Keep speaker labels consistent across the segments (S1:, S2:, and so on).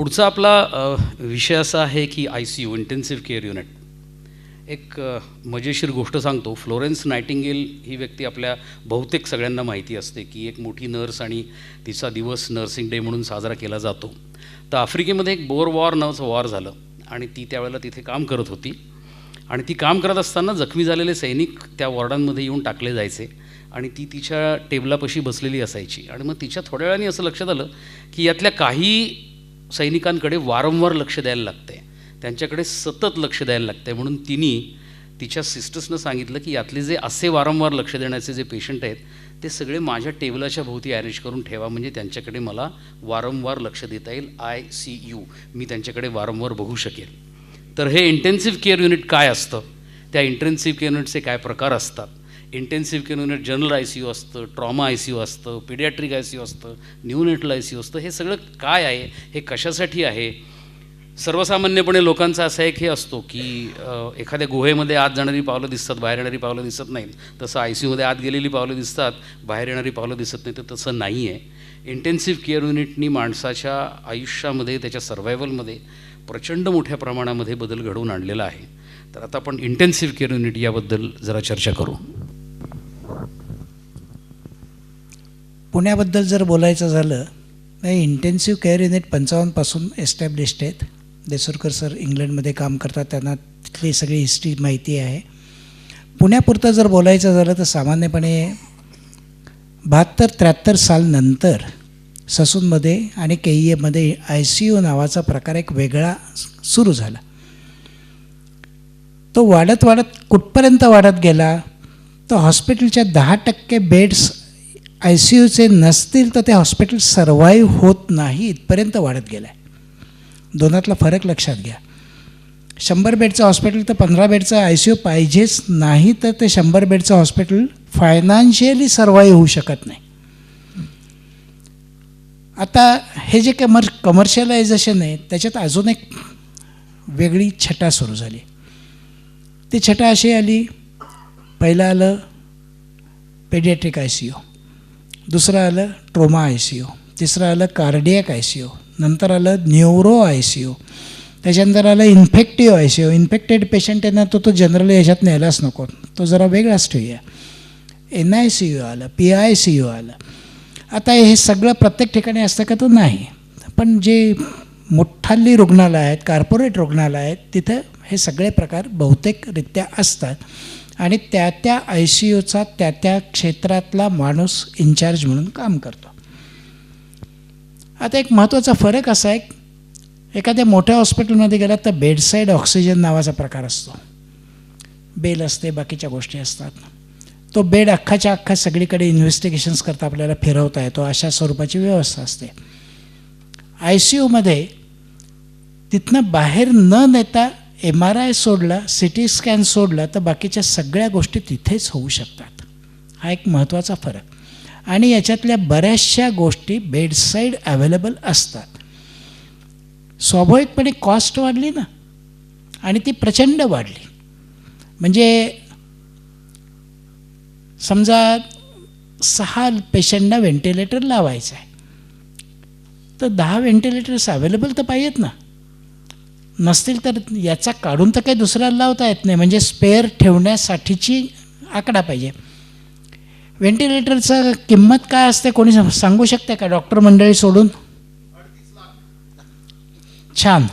S1: पुढचा आपला विषय असा आहे की I C U intensive care unit एक मजेशीर गोष्ट सांगतो. फ्लोरेन्स नायटिंगेल ही व्यक्ती आपल्या बहुतेक सगळ्यांना माहिती असते की एक मोठी नर्स आणि तिचा दिवस नर्सिंग डे म्हणून साजरा केला जातो. तर आफ्रिकेमध्ये एक बोर वॉर नावाचं वॉर झालं आणि ती त्यावेळेला तिथे काम करत होती. आणि ती काम करत असताना जखमी झालेले सैनिक त्या वॉर्डांमध्ये येऊन टाकले जायचे आणि ती तिच्या टेबलापाशी बसलेली असायची. आणि मग तिच्या थोड्या वेळाने असं लक्षात आलं की यातल्या काही सैनिकांकडे वारंवार लक्ष द्यायला लागते. त्यांच्याकडे सतत लक्ष द्यायला लागते. म्हणून तिने तिच्या सिस्टर्सनं सांगितलं की यातले जे असे वारंवार लक्ष देण्याचे जे पेशंट आहेत ते सगळे माझ्या टेबलाच्या भोवती अरेंज करून ठेवा. म्हणजे त्यांच्याकडे मला वारंवार लक्ष देता येईल. आय सी यू मी त्यांच्याकडे वारंवार बघू शकेल. तर हे इंटेन्सिव्ह केअर युनिट काय असतं? त्या इंटेन्सिव्ह केअर युनिटचे काय प्रकार असतात? Intensive care unit general I C U असतं ट्रॉमा आय सी यू असतं पिडियाट्रिक आय सी यू असतं न्यूनेटल आय सी यू असतं हे सगळं काय आहे हे कशासाठी आहे? सर्वसामान्यपणे लोकांचा असा एक हे असतो की एखाद्या गुहेमध्ये आत जाणारी पावलं दिसतात बाहेर येणारी पावलं दिसत नाहीत. तसं आय सी यूमध्ये आत गेलेली पावलं दिसतात बाहेर येणारी पावलं दिसत नाही तर तसं नाही आहे इंटेन्सिव्ह केअर युनिटनी माणसाच्या आयुष्यामध्ये त्याच्या सर्व्हायवलमध्ये प्रचंड मोठ्या प्रमाणामध्ये बदल घडवून आणलेला आहे. तर आता आपण इंटेन्सिव्ह केअर युनिट याबद्दल जरा चर्चा करू.
S2: पुण्याबद्दल जर बोलायचं झालं तर इंटेन्सिव्ह केअर युनिट पंचावन्नपासून एस्टॅब्लिश्ड आहेत. देसुरकर सर इंग्लंडमध्ये काम करतात त्यांना तिथली सगळी हिस्ट्री माहिती आहे. पुण्यापुरतं जर बोलायचं झालं तर सामान्यपणे बहात्तर त्र्याहत्तर सालनंतर ससूनमध्ये आणि के ई एमध्ये आय सी यू नावाचा प्रकार एक वेगळा सुरू झाला. तो वाढत वाढत कुठपर्यंत वाढत गेला? तर हॉस्पिटलच्या दहा टक्के बेड्स आय सी यूचे नसतील तर ते हॉस्पिटल सर्वाईव्ह होत नाही इथपर्यंत वाढत गेलं आहे दोनातला फरक लक्षात घ्या. शंभर बेडचं हॉस्पिटल तर पंधरा बेडचं आय सी यू पाहिजेच नाही तर ते शंभर बेडचं हॉस्पिटल फायनान्शियली सर्वाईव्ह होऊ शकत नाही. आता हे जे कमर कमर्शियलायझेशन आहे त्याच्यात अजून एक वेगळी छटा सुरू झाली. ती छटा अशी आली पहिलं आलं पेडियाट्रिक आय सी यू. दुसरं आलं ट्रोमा आय सी यू तिसरं आलं कार्डियक आय सी यू नंतर आलं न्यूरो आय सी यू त्याच्यानंतर आलं infective I C U infected patient आहे ना तो तो जनरली याच्यात न्यायलाच नको. तो जरा वेगळाच ठेवूया. एन आय सी यू आलं पी आय सी यू आलं. आता हे सगळं प्रत्येक ठिकाणी असतं का? तर नाही. पण जे मोठाली रुग्णालय आहेत कार्पोरेट रुग्णालय आहेत तिथं हे सगळे प्रकार बहुतेकरित्या असतात. आणि त्या त्या आय सी यूचा त्या त्या क्षेत्रातला माणूस इन्चार्ज म्हणून काम करतो. आता एक महत्त्वाचा फरक असा आहे एखाद्या मोठ्या हॉस्पिटलमध्ये गेलात तर बेडसाईड ऑक्सिजन नावाचा प्रकार असतो. बेल असते बाकीच्या गोष्टी असतात. तो बेड अख्खाच्या अख्खा सगळीकडे इन्व्हेस्टिगेशन्स करता आपल्याला फिरवता येतो अशा स्वरूपाची व्यवस्था असते. आय सी यूमध्ये तिथनं बाहेर न नेता एम आर आय सोडला सी टी स्कॅन सोडला तर बाकीच्या सगळ्या गोष्टी तिथेच होऊ शकतात. हा एक महत्त्वाचा फरक. आणि याच्यातल्या बऱ्याचशा गोष्टी बेडसाईड अवेलेबल असतात. स्वाभाविकपणे कॉस्ट वाढली ना? आणि ती प्रचंड वाढली. म्हणजे समजा सहा पेशंटना व्हेंटिलेटर लावायचं आहे. तर दहा व्हेंटिलेटर्स अवेलेबल तर पाहिजेत ना? नसतील तर याचा काढून तर काही दुसऱ्याला लावता येत नाही. म्हणजे स्पेअर ठेवण्यासाठीची आकडा पाहिजे. व्हेंटिलेटरचं किंमत काय असते? कोणी सांगू शकते का? डॉक्टर मंडळी सोडून? छान.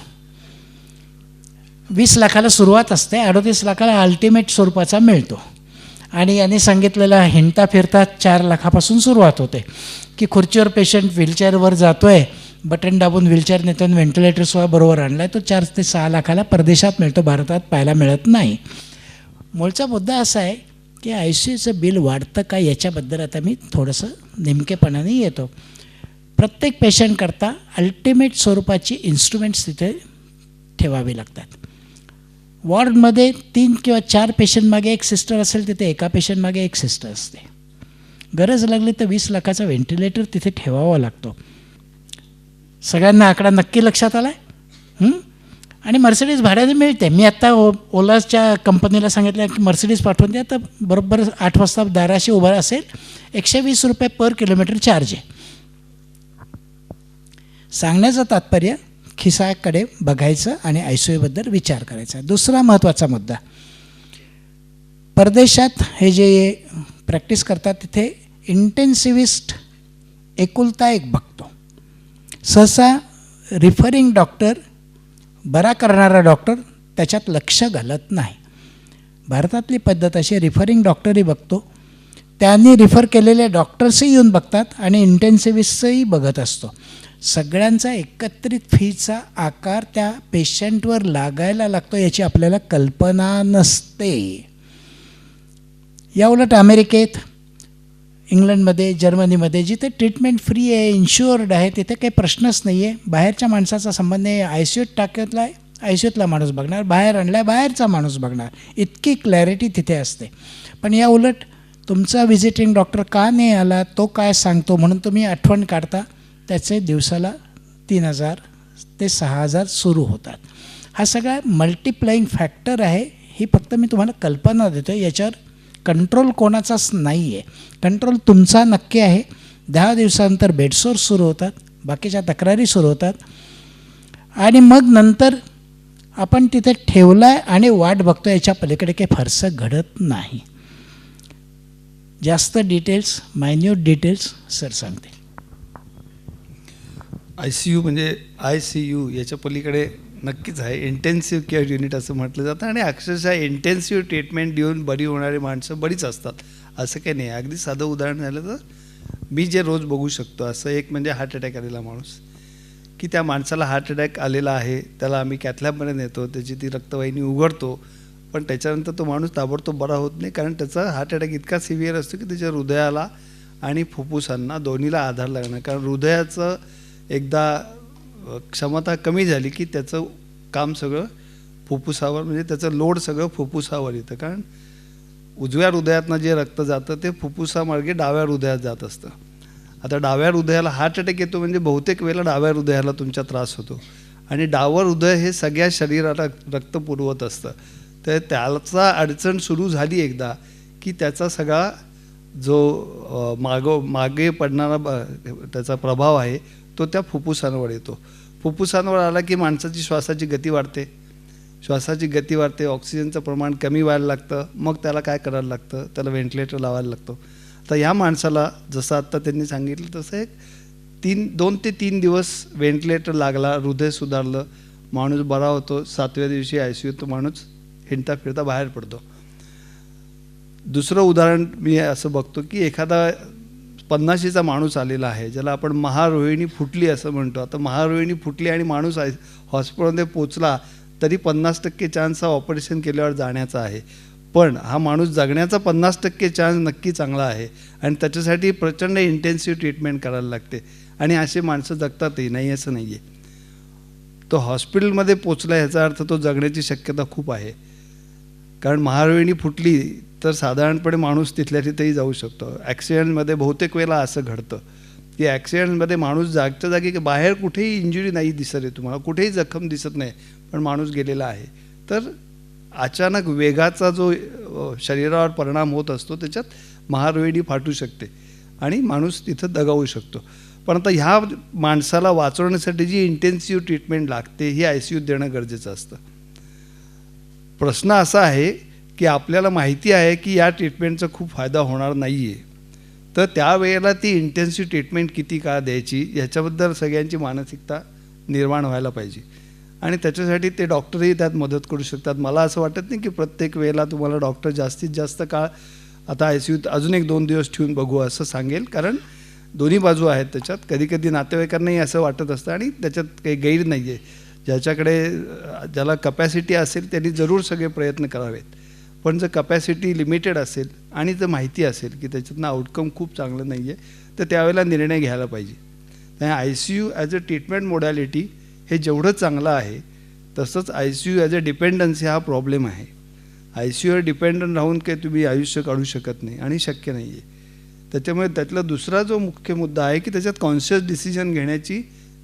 S2: वीस लाखाला सुरुवात असते. अडतीस लाखाला अल्टिमेट स्वरूपाचा मिळतो. आणि याने सांगितलेला हिंडता फिरता चार लाखापासून सुरुवात होते. की खुर्चीवर पेशंट व्हीलचेअरवर जातो आहे बटन दाबून व्हीलचेअर नेतो आणि व्हेंटिलेटरसुद्धा बरोबर आणला आहे तो चार ते सहा लाखाला परदेशात मिळतो भारतात पाहायला मिळत नाही. मूळचा मुद्दा असा आहे की आय सी यूचं बिल वाढतं का याच्याबद्दल आता मी थोडंसं नेमकेपणाने येतो. प्रत्येक पेशंटकरता अल्टिमेट स्वरूपाची इन्स्ट्रुमेंट्स तिथे ठेवावी लागतात. वॉर्डमध्ये तीन किंवा चार पेशंट मागे एक सिस्टर असेल तिथे एका पेशंटमागे एक सिस्टर असते. गरज लागली तर वीस लाखाचा व्हेंटिलेटर तिथे ठेवावा लागतो. सगळ्यांना आकडा नक्की लक्षात आला आहे आणि मर्सिडीज भाड्याने मिळते. मी आत्ता ओ ओलाच्या कंपनीला सांगितलं की मर्सिडीज पाठवून द्या तर बरोबर आठ वाजता दाराशी उभा असेल. एकशे वीस रुपये पर किलोमीटर चार्ज आहे. सांगण्याचं तात्पर्य खिसाकडे बघायचं आणि आयसोईबद्दल विचार करायचा. दुसरा महत्त्वाचा मुद्दा. परदेशात हे जे प्रॅक्टिस करतात तिथे इंटेन्सिव्हिस्ट एकुलता एक भक्त. सहसा रिफरिंग डॉक्टर बरा करणारा डॉक्टर त्याच्यात लक्ष घालत नाही. भारतातली पद्धत अशी रिफरिंग डॉक्टरही बघतो. त्यांनी रिफर केलेले डॉक्टर्सही येऊन बघतात आणि इंटेन्सिव्हिस्टही बघत असतो. सगळ्यांचा एकत्रित फीचा आकार त्या पेशंटवर लागायला लागतो याची आपल्याला कल्पना नसते. याउलट अमेरिकेत इंग्लंडमध्ये जर्मनीमध्ये जिथे ट्रीटमेंट फ्री आहे इन्शुअर्ड आहे तिथे काही प्रश्नच नाही आहे बाहेरच्या माणसाचा संबंध आहे आय सी यूत टाकतला आहे आय सी यूतला माणूस बघणार. बाहेर आणला बाहेरचा माणूस बघणार. इतकी क्लॅरिटी तिथे असते. पण या उलट तुमचा व्हिजिटिंग डॉक्टर का नाही आला तो काय सांगतो म्हणून तुम्ही आठवण काढता. त्याचे दिवसाला तीन हजार ते सहा हजार सुरू होतात. हा सगळा मल्टिप्लाईंग फॅक्टर आहे. ही फक्त मी तुम्हाला कल्पना देतो याच्यावर कंट्रोल कोणाचाच नाही आहे कंट्रोल तुमचा नक्की आहे. दहा दिवसानंतर बेडसोर सुरू होतात. बाकीच्या तक्रारी सुरू होतात. आणि मग नंतर आपण तिथे ठेवलं आहे आणि वाट बघतो याच्या पलीकडे काही फारसं घडत नाही. जास्त डिटेल्स मायन्यूट डिटेल्स सर सांगतील.
S3: आय सी यू म्हणजे आय सी यू याच्या पलीकडे नक्कीच आहे. इंटेन्सिव्ह केअर युनिट असं म्हटलं जातं आणि अक्षरशः इंटेन्सिव्ह ट्रीटमेंट देऊन बरी होणारी माणसं बरीच असतात. असं काही नाही. अगदी साधं उदाहरण झालं तर मी जे रोज बघू शकतो असं एक म्हणजे हार्ट अटॅक आलेला माणूस. की त्या माणसाला हार्ट अटॅक आलेला आहे त्याला आम्ही कॅथलॅबमध्ये नेतो त्याची ती रक्तवाहिनी उघडतो पण त्याच्यानंतर तो माणूस ताबडतोब बरा होत नाही कारण त्याचा हार्ट अटॅक इतका सिव्हिअर असतो की त्याच्या हृदयाला आणि फुफ्फुसांना दोन्हीला आधार लागणार. कारण हृदयाचं एकदा क्षमता कमी झाली की त्याचं काम सगळं फुफ्फुसावर म्हणजे त्याचं लोड सगळं फुफ्फुसावर येतं. कारण उजव्या हृदयातनं जे रक्त जातं ते फुफ्फुसामार्गे डाव्या हृदयात जात असतं. आता डाव्या हृदयाला हार्ट अटॅक येतो म्हणजे बहुतेक वेळेला डाव्या हृदयाला तुमचा त्रास होतो. आणि डावं हृदय हे सगळ्या शरीराला रक्त पुरवत असतं. तर त्याचा अडचण सुरू झाली एकदा की त्याचा सगळा जो अ, मागो मागे पडणारा ब- त्याचा प्रभाव आहे तो त्या फुफ्फुसांवर येतो. फुफ्फुसांवर आला की माणसाची श्वासाची गती वाढते. श्वासाची गती वाढते ऑक्सिजनचं प्रमाण कमी व्हायला लागतं मग त्याला काय करायला लागतं? त्याला व्हेंटिलेटर लावायला लागतो. तर या माणसाला जसं आत्ता त्यांनी सांगितलं तसं एक तीन दोन ते तीन दिवस व्हेंटिलेटर लागला हृदय सुधारलं माणूस बरा होतो सातव्या दिवशी आय सी तो माणूस हिंडता फिरता बाहेर पडतो. दुसरं उदाहरण मी असं बघतो की एखादा पन्नाशीचा माणूस आलेला आहे ज्याला आपण महारोहिणी फुटली असं म्हणतो. आता महारोहिणी फुटली आणि माणूस आहे हॉस्पिटलमध्ये पोचला तरी पन्नास टक्के चान्स हा ऑपरेशन केल्यावर जाण्याचा आहे. पण हा माणूस जगण्याचा पन्नास टक्के चान्स नक्की चांगला आहे. आणि त्याच्यासाठी प्रचंड इंटेन्सिव्ह ट्रीटमेंट करायला लागते. आणि असे माणसं जगतातही नाही असं नाही आहे तो हॉस्पिटलमध्ये पोचला ह्याचा अर्थ तो जगण्याची शक्यता खूप आहे. कारण महारोहिणी फुटली तर साधारणपणे माणूस तिथल्या तिथेही जाऊ शकतो. ॲक्सिडेंटमध्ये बहुतेक वेळेला असं घडतं की ॲक्सिडेंटमध्ये माणूस जागच्या जागी की बाहेर कुठेही इंजुरी नाही दिसत आहे तुम्हाला कुठेही जखम दिसत नाही पण माणूस गेलेला आहे. तर अचानक वेगाचा जो शरीरावर परिणाम होत असतो त्याच्यात महारोहिणी फाटू शकते आणि माणूस तिथं दगावू शकतो. पण आता ह्या माणसाला वाचवण्यासाठी जी इंटेन्सिव्ह ट्रीटमेंट लागते ही आय सी यूत देणं गरजेचं असतं. प्रश्न असा आहे की आपल्याला माहिती आहे की या ट्रीटमेंटचा खूप फायदा होणार नाही आहे तर त्यावेळेला ती इंटेन्सिव्ह ट्रीटमेंट किती काळ द्यायची ह्याच्याबद्दल सगळ्यांची मानसिकता निर्माण व्हायला पाहिजे. आणि त्याच्यासाठी ते डॉक्टरही त्यात मदत करू शकतात. मला असं वाटत नाही की प्रत्येक वेळेला तुम्हाला डॉक्टर जास्तीत जास्त काळ आता आय सी यूत अजून एक दोन दिवस ठेवून बघू असं सांगेल. कारण दोन्ही बाजू आहेत त्याच्यात. कधी कधी नातेवाईकांनाही असं वाटत असतं आणि त्याच्यात काही गैर नाही आहे ज्याच्याकडे ज्याला कपॅसिटी असेल त्यांनी जरूर सगळे प्रयत्न करावेत. पण जर कपॅसिटी लिमिटेड असेल आणि जर माहिती असेल की त्याच्यातनं आउटकम खूप चांगलं नाही आहे तर त्यावेळेला निर्णय घ्यायला पाहिजे. त्या I C U as a treatment modality हे जेवढं चांगलं आहे तसंच I C U as a dependency हा प्रॉब्लेम आहे. आय सी यूवर डिपेंडंट राहून काही तुम्ही आयुष्य काढू शकत नाही आणि शक्य नाही आहे त्याच्यामुळे त्यातला दुसरा जो मुख्य मुद्दा आहे की त्याच्यात कॉन्शियस डिसिजन घेण्याची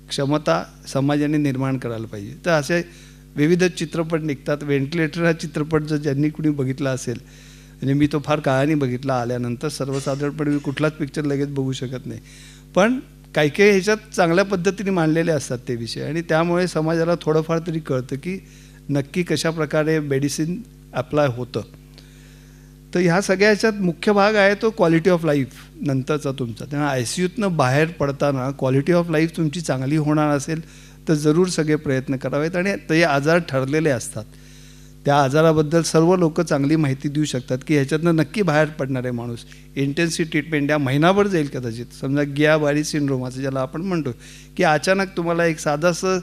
S3: क्षमता समाजाने निर्माण करायला पाहिजे. तर असे विविध चित्रपट निघतात. व्हेंटिलेटर हा चित्रपट जर ज्यांनी कुणी बघितला असेल म्हणजे मी तो फार काळाने बघितला आल्यानंतर सर्वसाधारणपणे मी कुठलाच पिक्चर लगेच बघू शकत नाही. पण काही काही ह्याच्यात चांगल्या पद्धतीने मांडलेले असतात ते विषय आणि त्यामुळे समाजाला थोडंफार तरी कळतं की नक्की कशा प्रकारे मेडिसिन अप्लाय होतं. तर ह्या सगळ्या ह्याच्यात मुख्य भाग आहे तो क्वालिटी ऑफ लाईफ नंतरचा तुमचा. त्यामुळे आय सी यूतनं बाहेर पडताना क्वालिटी ऑफ लाईफ तुमची चांगली होणार असेल तर जरूर सगळे प्रयत्न करावेत आणि ते आजार ठरलेले असतात. त्या आजाराबद्दल सर्व लोक चांगली माहिती देऊ शकतात की ह्याच्यातनं नक्की बाहेर पडणार आहे माणूस इंटेन्सिव्ह ट्रीटमेंट या महिनाभर जाईल कदाचित. समजा गियाबारी सिंड्रोम असं ज्याला आपण म्हणतो की अचानक तुम्हाला एक साधासं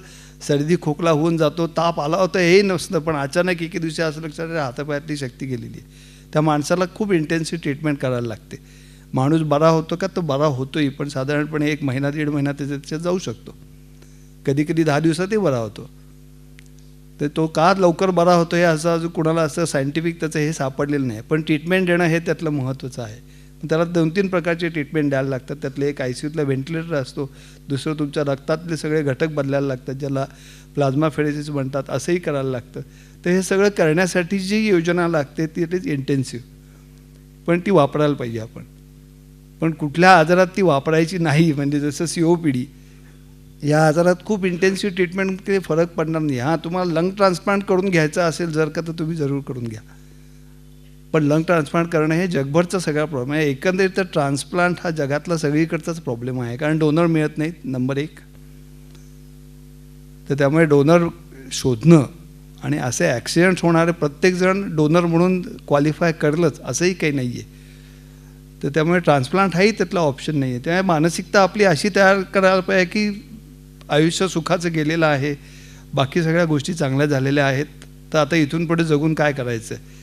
S3: सर्दी खोकला होऊन जातो ताप आला होता हे नसतं पण अचानक एके दिवशी असं लक्षात हातापायातली शक्ती गेलेली आहे. त्या माणसाला खूप इंटेन्सिव्ह ट्रीटमेंट करायला लागते. माणूस बरा होतो का? तो बरा होतोही पण साधारणपणे एक महिना दीड महिना त्याच्या त्याच्यात जाऊ शकतो. कधी कधी दहा दिवसातही बरा होतो. तर तो का लवकर बरा होतो हे असं अजून कुणाला असं सायंटिफिक त्याचं हे सापडलेलं नाही. पण ट्रीटमेंट देणं हे त्यातलं महत्त्वाचं आहे. त्याला दोन तीन प्रकारचे ट्रीटमेंट द्यायला लागतात. त्यातले एक आय सी यूतला व्हेंटिलेटर असतो दुसरं तुमच्या रक्तातले सगळे घटक बदलायला लागतात ज्याला प्लाझ्मा फेरेसिस म्हणतात असंही करायला लागतं. तर हे सगळं करण्यासाठी जी योजना लागते ती इट इज इंटेन्सिव्ह पण ती वापरायला पाहिजे आपण. पण कुठल्या आजारात ती वापरायची नाही म्हणजे जसं सी ओ पी डी या आजारात खूप इंटेन्सिव्ह ट्रीटमेंट फरक पडणार नाही. हां तुम्हाला लंग ट्रान्सप्लांट करून घ्यायचं असेल जर का तर तुम्ही जरूर करून घ्या. पण लंग ट्रान्सप्लांट करणं हे जगभरचा सगळा प्रॉब्लेम आहे. एकंदरीत तर ट्रान्सप्लांट हा जगातला सगळीकडचाच प्रॉब्लेम आहे. कारण डोनर मिळत नाहीत नंबर एक. तर त्यामुळे डोनर शोधणं आणि असे ॲक्सिडेंट्स होणारे प्रत्येकजण डोनर म्हणून क्वालिफाय करलंच असंही काही नाही आहे तर त्यामुळे ट्रान्सप्लांट हाही त्यातला ऑप्शन नाही आहे त्यामुळे मानसिकता आपली अशी तयार करायला पाहिजे की आयुष्य सुखाचं गेलेलं आहे. बाकी सगळ्या गोष्टी चांगल्या झालेल्या आहेत. तर आता इथून पुढे जगून काय करायचं? आहे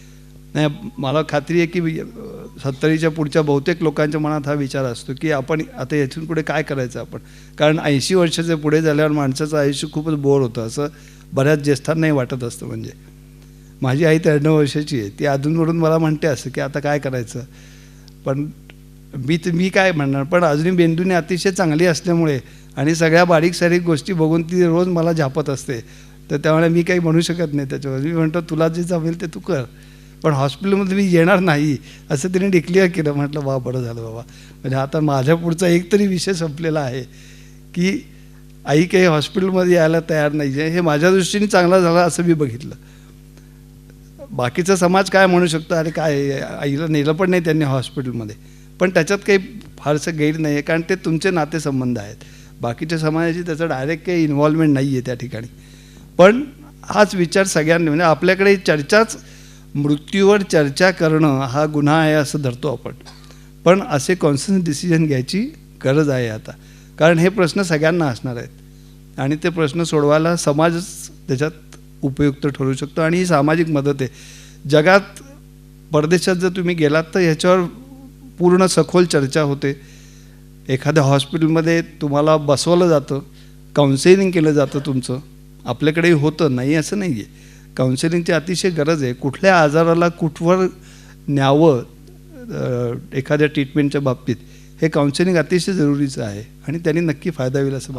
S3: नाही मला खात्री आहे की सत्तरीच्या पुढच्या बहुतेक लोकांच्या मनात हा विचार असतो की आपण आता येथून पुढे काय करायचं आपण? कारण ऐंशी वर्षाचे पुढे झाल्यावर माणसाचं आयुष्य खूपच बोर होतं असं बऱ्याच ज्येष्ठांनाही वाटत असतं म्हणजे. माझी आई त्र्याण्णव वर्षाची आहे ती अधूनमधून मला म्हणते असं की आता काय करायचं? पण मी तर मी काय म्हणणार? पण अजूनही बेंदूने अतिशय चांगली असल्यामुळे आणि सगळ्या बारीक सारीक गोष्टी बघून ती रोज मला झापत असते. तर त्यामुळे मी काही म्हणू शकत नाही त्याच्यावर. मी म्हणतो तुला जे जमेल ते तू कर. पण हॉस्पिटलमध्ये मी येणार नाही असं तिने डिक्लेअर केलं. म्हटलं वा बरं झालं बाबा. म्हणजे आता माझ्या पुढचा एक तरी विषय संपलेला आहे की आई काही हॉस्पिटलमध्ये यायला तयार नाही आहे. हे माझ्या दृष्टीने चांगला झाला असं मी बघितलं. बाकीचा समाज काय म्हणू शकतो? अरे काय आईला नेलं पण नाही त्यांनी हॉस्पिटलमध्ये. पण त्याच्यात काही फारसं गैर नाही आहे कारण ते तुमचे नातेसंबंध आहेत. बाकीच्या समाजाची त्याचं डायरेक्ट काही इन्व्हॉल्वमेंट नाही आहे त्या ठिकाणी. पण हाच विचार सगळ्यांनी म्हणजे आपल्याकडे चर्चाच मृत्यूवर चर्चा करणं हा गुन्हा आहे असं धरतो आपण. पण असे कॉन्सन्स डिसिजन घ्यायची गरज आहे आता. कारण हे प्रश्न सगळ्यांना असणार आहेत. आणि ते प्रश्न सोडवायला समाजच त्याच्यात उपयुक्त ठरू शकतो आणि ही सामाजिक मदत आहे. जगात परदेशात जर तुम्ही गेलात तर ह्याच्यावर पूर्ण सखोल चर्चा होते. एखाद्या हॉस्पिटलमध्ये तुम्हाला बसवलं जातं काउन्सिलिंग केलं जातं तुमचं. आपल्याकडेही होतं नाही असं नाही आहे काउन्सिलिंगची अतिशय गरज आहे. कुठल्या आजाराला कुठवर न्यावं एखाद्या ट्रीटमेंटच्या बाबतीत हे काउन्सिलिंग अतिशय जरुरीचं आहे आणि त्यांनी नक्की फायदा होईल असं